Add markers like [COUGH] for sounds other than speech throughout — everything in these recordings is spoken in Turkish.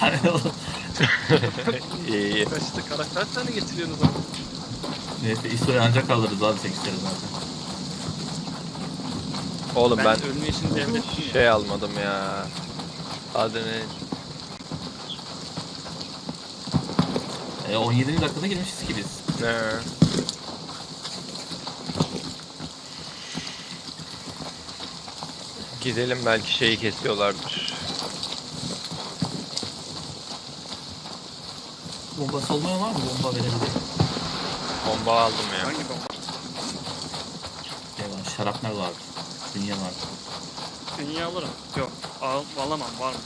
tane oğlum. [LAUGHS] İyi iyi. Kaçtı karakter tane getiriyorsunuz ama. Neyse ISO'yu ancak alırız abi 8 kere zaten. Oğlum Ben, ben ölme işini devrettim ya. şey almadım ya. Adını E, 17. dakikada girmişiz ki biz. ne? Gidelim belki şeyi kesiyorlardır. Bombası olmayan var mı? Bomba verebilir. Bomba aldım ya. Hangi bomba? Var, şarapnel var. Dünya var. Dünya alırım. Yok al, alamam varmış.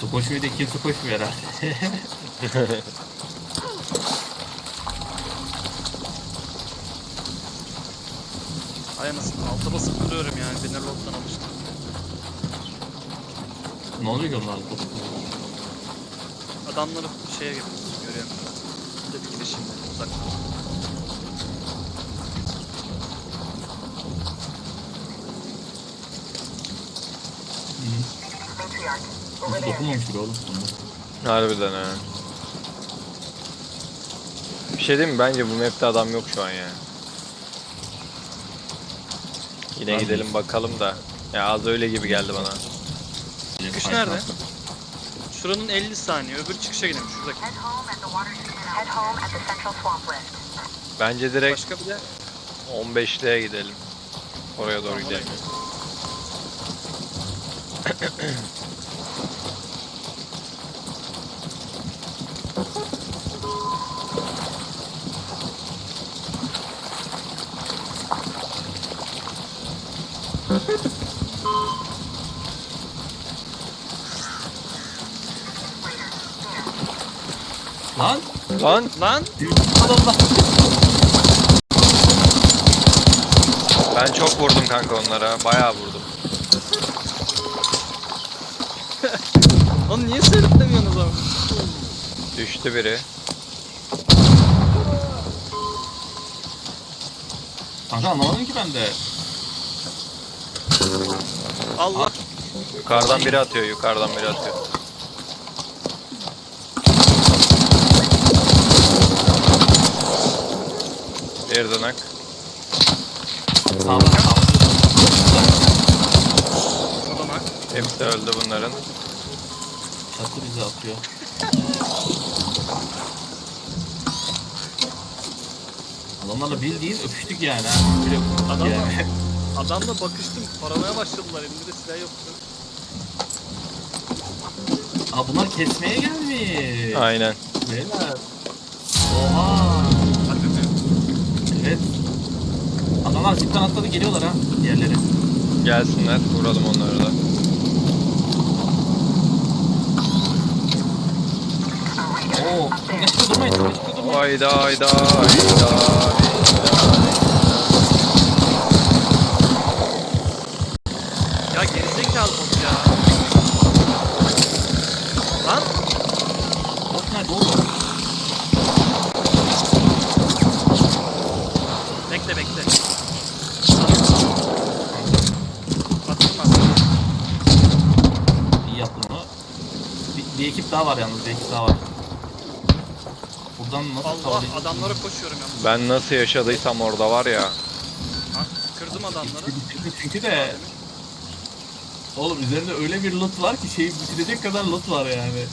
Su koşmuyor da kimse koşmuyor herhalde. [LAUGHS] Ay anasını alta basıp duruyorum yani. Beni lottan alıştı. ne oluyor ki onlar? Adamları şeye getiriyor. Görüyorum. Bir de bir girişim uzaktan. Hiç dokunmamıştır oğlum. Bunlar. Harbiden ha. Bir şey diyeyim mi? Bence bu map'te adam yok şu an ya. Yine de- gidelim bakalım da. Ya az öyle gibi geldi bana. Çıkış nerede? Şuranın 50 saniye. Öbür çıkışa gidelim. Şuradaki. Bence direkt Başka bir de 15'liğe gidelim. Oraya doğru gidelim. [CLEARS THROAT] Lan! Lan Lan! Adamlar! ben çok vurdum kanka onlara. Bayağı vurdum. [LAUGHS] Onu niye seyretlemiyorsunuz ama? Düştü biri. Kanka anlamadım ki ben de. Allah! Yukarıdan biri atıyor, yukarıdan biri atıyor. Bir dönek. Adama. Hepsi öldü bunların. Çatı bizi atıyor. Adamlarla bildiğin öpüştük yani ha. Bile Adamla- yani. Adamla bakıştım. Paramaya başladılar. Elimde de silah yoktu. Aa bunlar kesmeye gelmiş. Aynen. Beyler. Oha. Harbi mi? Evet. Adamlar zipten atladı geliyorlar ha. Diğerleri. Gelsinler, vuralım onları da. Oo. Geçikte durmayın. Geçikte durmayın. Hayda hayda hayda. Daha var yalnız. Bir ekip daha var. Buradan nasıl Allah adamlara koşuyorum yalnız. Ben nasıl yaşadıysam orada var ya. Ha, kırdım adamları. Bitirdi çünkü de Oğlum üzerinde öyle bir loot var ki şeyi bitirecek kadar loot var yani.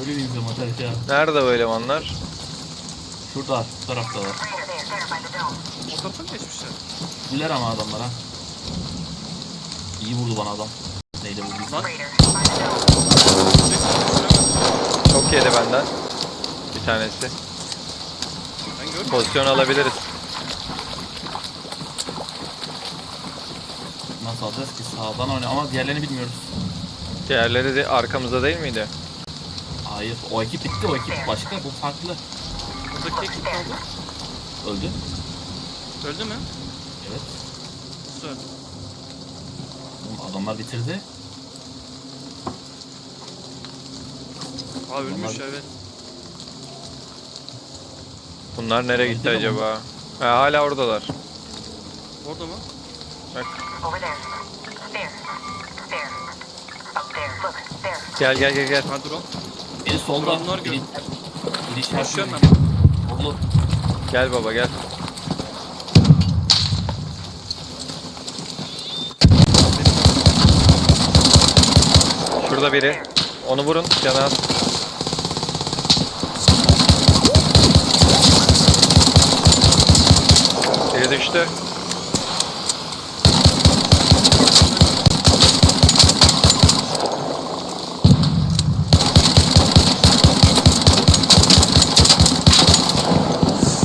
Öyle diyeyim size Matar ya. Nerede bu elemanlar? Şurada, şu tarafta var. O tarafa mı geçmişler? Güller ama adamlara. İyi vurdu bana adam. Neyle vurduysa. Lan yedi benden. Bir tanesi. Pozisyon alabiliriz. Nasıl alacağız ki? Sağdan oyna ama diğerlerini bilmiyoruz. Diğerleri de arkamızda değil miydi? Hayır, o ekip bitti, o ekip başka, bu farklı. Buradaki ekip kaldı. Öldü. Öldü mü? Evet. Nasıl öldü? Oğlum Adamlar bitirdi. Aa ölmüş Adamlar- evet. Bunlar nereye gitti Öldü mü? acaba? Ha, hala oradalar. Orada mı? Bak. Over there. There. There. Up there. Look, there. Gel gel gel gel. Ha drone. Biri solda. Dronlar Biri, gör- biri işaret Koşuyorum ben. Oğlum Gel baba gel. Şurada biri. Onu vurun. Canı az. Düştü.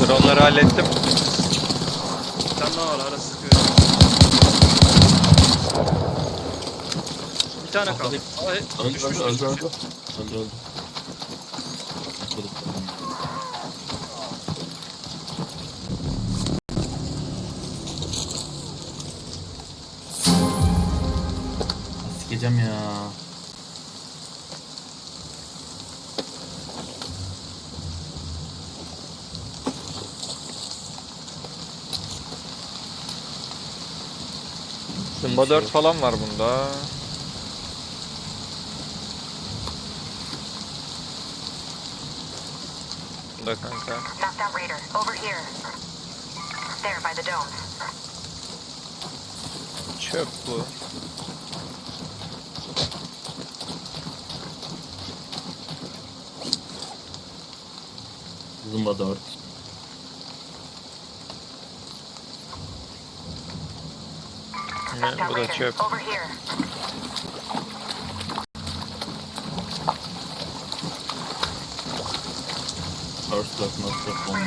Dronları hallettim. Bir tane daha var ara sıkıyor. Bir tane kaldı. Ay, öldü düşmüş, öldü öldü düşmüş. öldü. Öldü öldü. Atladık. Sikeceğim ya. Zımba 4 falan var bunda. Bunda kanka. Knocked out Raider. Over here. There by the dome. Çöp bu. Zumba 4. Ne, bu da çöp. First blood, not first bomba.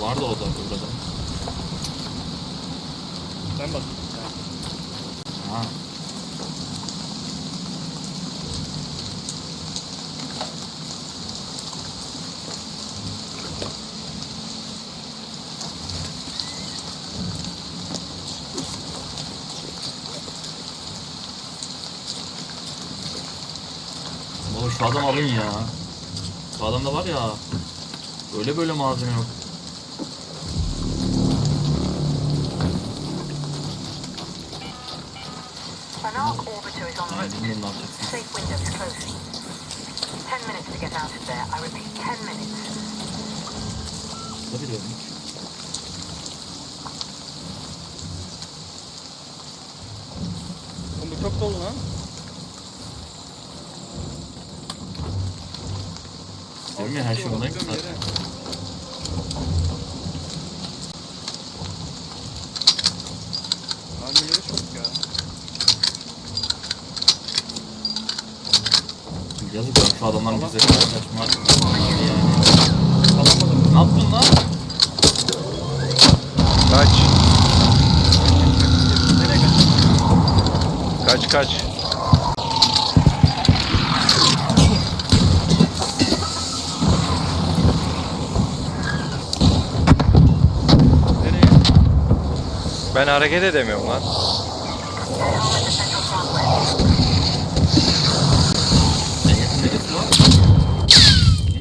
Vardı o da burada. Ben bak. Ha. Baba şu adam alın ya. Şu adamda var ya. Öyle böyle malzeme yok. Anarch orbiter is Yani route. ne. Safe windows closing. Ten minutes to get out of there. I repeat, ten minutes. Tabii diyorum. Oğlum bu çok dolu lan. Diyorum ya her şey Bakıyorum güzel. yere. Mermileri çok ya. Yazık ya şu adamlar Allah. bize kaçmak. Yani. Alamadım. Ne yaptın lan? Kaç. Kaç kaç. Ben hareket edemiyorum lan. Neresi var?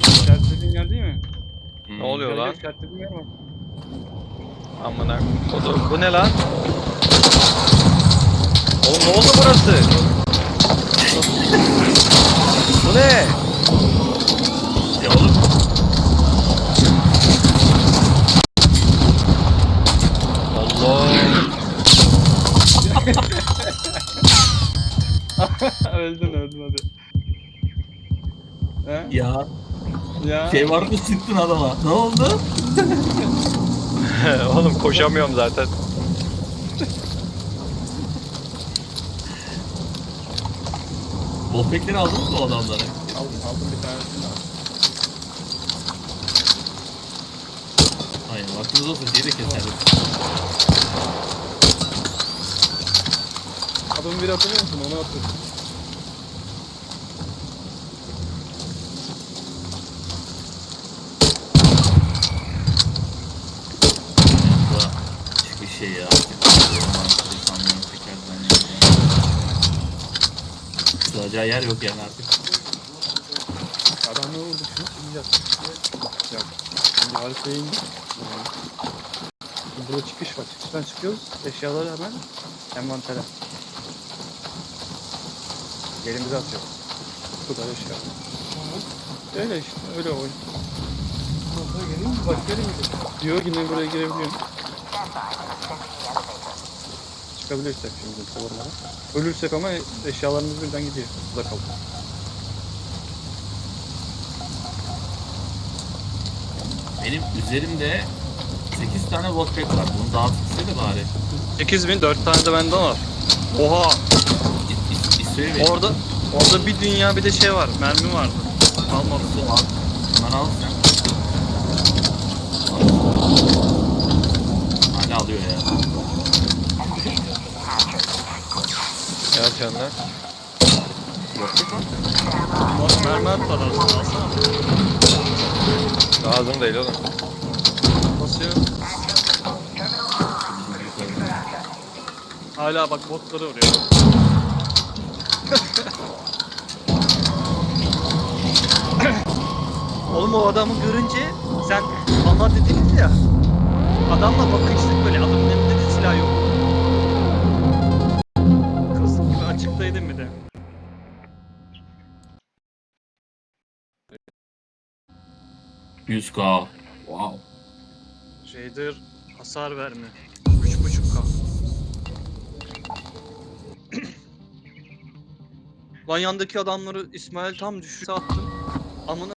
İşaretlediğin yer değil mi? Hmm. Ne oluyor lan? Amına. O da, bu ne lan? Oğlum ne oldu burası? bu ne? Ya oğlum Allah. [LAUGHS] öldün öldün hadi. He? ya Ya. şey vardı sıktın adama. Ne oldu? [LAUGHS] Oğlum koşamıyorum zaten. Bofekleri aldınız mı o adamları? Aldım aldım bir tanesini aldım. Aynen vaktiniz olsa şeyi de keserdik. Adamı bir hatırlıyor musun? Onu hatırlıyorum. Kalacağı yer yok yani artık. Adamları vurduk şunu sileceğiz. Yok. Şimdi haritaya indik. Şimdi burada çıkış var. Çıkıştan çıkıyoruz. Eşyaları hemen envantere. Elimize atıyoruz. Bu kadar eşya. Öyle işte. Öyle oyun. Bak gelin Diyor yine buraya girebiliyorum. Çıkabilirsek şimdi savunmadan. Ölürsek ama eşyalarımız birden gidiyor. Burada kalıyor. Benim üzerimde 8 tane wallpack var. Bunu dağıtırsaydı bari. 8000 4 tane de bende var. Oha! Orada orada bir dünya bir de şey var. Mermi vardı. Almadım. Al. Bunları al sen. Hala alıyor ya. Ya canlar. Wallpack var. Bak mermi attılar aslında. Alsana. Lazım değil oğlum. Basıyor. Hala bak botları vuruyor. Oğlum o adamı görünce sen bana dediniz ya. Adamla bakıştık böyle adamın elinde de silah yok. 100k. Wow. Raider hasar verme. 3.5k. [CLEARS THROAT] Lan yandaki adamları İsmail tam düşürse attım. Amına